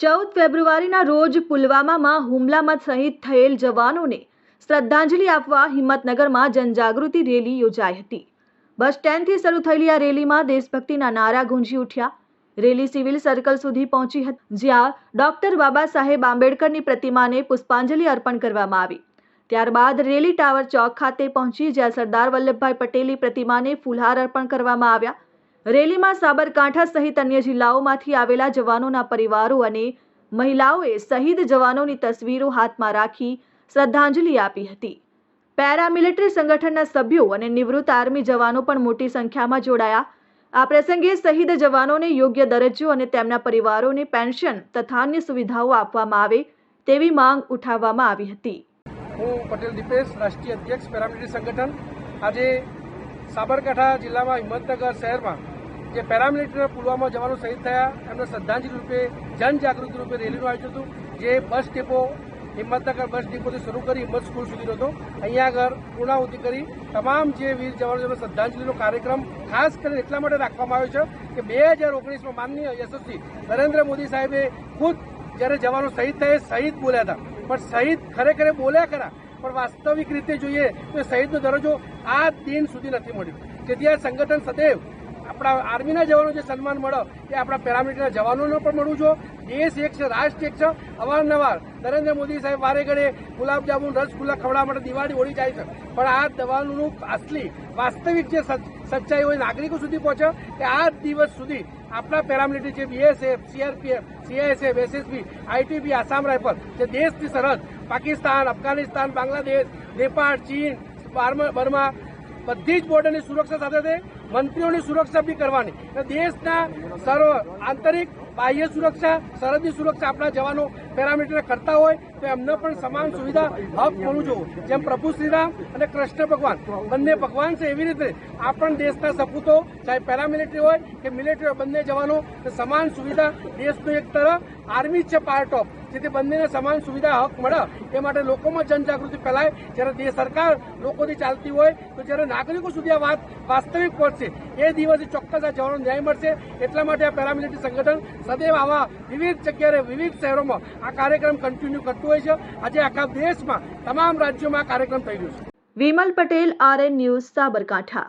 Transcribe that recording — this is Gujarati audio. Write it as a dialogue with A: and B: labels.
A: ચૌદ ફેબ્રુઆરીના રોજ પુલવામામાં હુમલામાં શહીદ થયેલ જવાનોને શ્રદ્ધાંજલિ આપવા હિંમતનગરમાં જનજાગૃતિ રેલી યોજાઈ હતી. બસ સ્ટેન્ડથી શરૂ થયેલી આ રેલીમાં દેશભક્તિના નારા ગુંજી ઉઠ્યા. રેલી સિવિલ સર્કલ સુધી પહોંચી હતી, જ્યાં ડોક્ટર બાબા સાહેબ આંબેડકરની પ્રતિમાને પુષ્પાંજલિ અર્પણ કરવામાં આવી. ત્યારબાદ રેલી ટાવર ચોક ખાતે પહોંચી, જ્યાં સરદાર વલ્લભભાઈ પટેલની પ્રતિમાને ફૂલહાર અર્પણ કરવામાં આવ્યા. રેલીમાં સાબરકાંઠા સહિત અન્ય જિલ્લાઓમાંથી આવેલા જવાનોના પરિવારો અને મહિલાઓએ શહીદ જવાનોની તસવીરો હાથમાં રાખી શ્રદ્ધાંજલિ આપી હતી. પેરામિલિટરી સંગઠનના સભ્યો અને નિવૃત્ત આર્મી જવાનો પણ મોટી સંખ્યામાં જોડાયા. આ પ્રસંગે શહીદ જવાનોને યોગ્ય દરજ્જો અને તેમના પરિવારોને પેન્શન તથા અન્ય સુવિધાઓ આપવામાં આવે તેવી માંગ ઉઠાવવામાં આવી હતી.
B: હું પટેલ દીપેશ, રાષ્ટ્રીય અધ્યક્ષ પેરામિલિટરી સંગઠન. આજે સાબરકાંઠા જિલ્લામાં હિંમતનગર શહેરમાં જે પેરામિલિટરીના પુલવામા જવાનો શહીદ થયા, એમને શ્રદ્ધાંજલિ રૂપે, જનજાગૃતિ રૂપે રેલીનું આયોજન હતું, જે બસ ડેપો, હિંમતનગર બસ ડેપોથી શરૂ કરી હિંમત સ્કૂલ સુધીનો હતો. અહીંયા આગળ પૂર્ણાહુતિ કરી તમામ જે વીર જવાનોને શ્રદ્ધાંજલિનો કાર્યક્રમ ખાસ કરીને એટલા માટે રાખવામાં આવ્યો છે કે બે હજાર ઓગણીસમાં માનનીય યશસ્વી નરેન્દ્ર મોદી સાહેબે ખુદ જ્યારે જવાનો શહીદ થયા શહીદ બોલ્યા હતા. પણ શહીદ ખરેખર બોલ્યા ખરા, પણ વાસ્તવિક રીતે જોઈએ તો શહીદનો દરજ્જો આ દિન સુધી નથી મળ્યો. તેથી આ સંગઠન સદૈવ આપણા આર્મીના જવાનો જે સન્માન મળે, એ આપણા પેરામિલિટરીના જવાનોને પણ મળવું જોઈએ. દેશ એક છે, રાષ્ટ્ર એક છે. અવારનવાર નરેન્દ્ર મોદી સાહેબ વારે ઘડે ગુલાબજાંબુ રસગુલ્લા ખવડાવવા માટે દિવાળી ઓળી જાય છે. પણ આ દવાનું અસલી, વાસ્તવિક જે સચ્ચાઈ હોય, નાગરિકો સુધી પહોંચે કે આ દિવસ સુધી આપણા પેરામિલિટરી જે BSF CRPF CISF SSB ITB Assam rifle જે દેશની સરહદ, પાકિસ્તાન, અફઘાનિસ્તાન, બાંગ્લાદેશ, નેપાળ, ચીન બર્મા બધી જ બોર્ડરની સુરક્ષા સાથે મંત્રીઓની સુરક્ષા બી કરવાની. દેશના સર્વ આંતરિક બાહ્ય સુરક્ષા સરહદની સુરક્ષા આપણા જવાનો પેરામીટર કરતા હોય તો એમને પણ સમાન સુવિધા હક મળવું જોઈએ. જેમ પ્રભુ શ્રીરામ અને કૃષ્ણ ભગવાન. બંને ભગવાન છે એવી રીતે આ પણ દેશના સપૂતો, ચાહે પેરામિલિટરી હોય કે મિલિટરી હોય, બંને જવાનો સમાન સુવિધા દેશનું એક તરફ, આર્મી છે પાર્ટ ઓફ જેથી બંનેને સમાન સુવિધા, હક મળે એ માટે લોકોમાં જનજાગૃતિ ફેલાય. જ્યારે દેશ સરકાર લોકોથી ચાલતી હોય, તો જ્યારે નાગરિકો સુધી આ વાત વાસ્તવિક પહોંચશે, એ દિવસે ચોક્કસ આ જવાનો ન્યાય મળશે. એટલા માટે આ પેરામિલિટરી સંગઠન સદૈવ આવા વિવિધ જગ્યાએ, વિવિધ શહેરોમાં આ કાર્યક્રમ કન્ટિન્યુ કરતું હોય છે. આજે આખા દેશમાં તમામ રાજ્યોમાં આ કાર્યક્રમ થઈ રહ્યો છે.
A: Vimal Patel, RN news, Sabarkantha.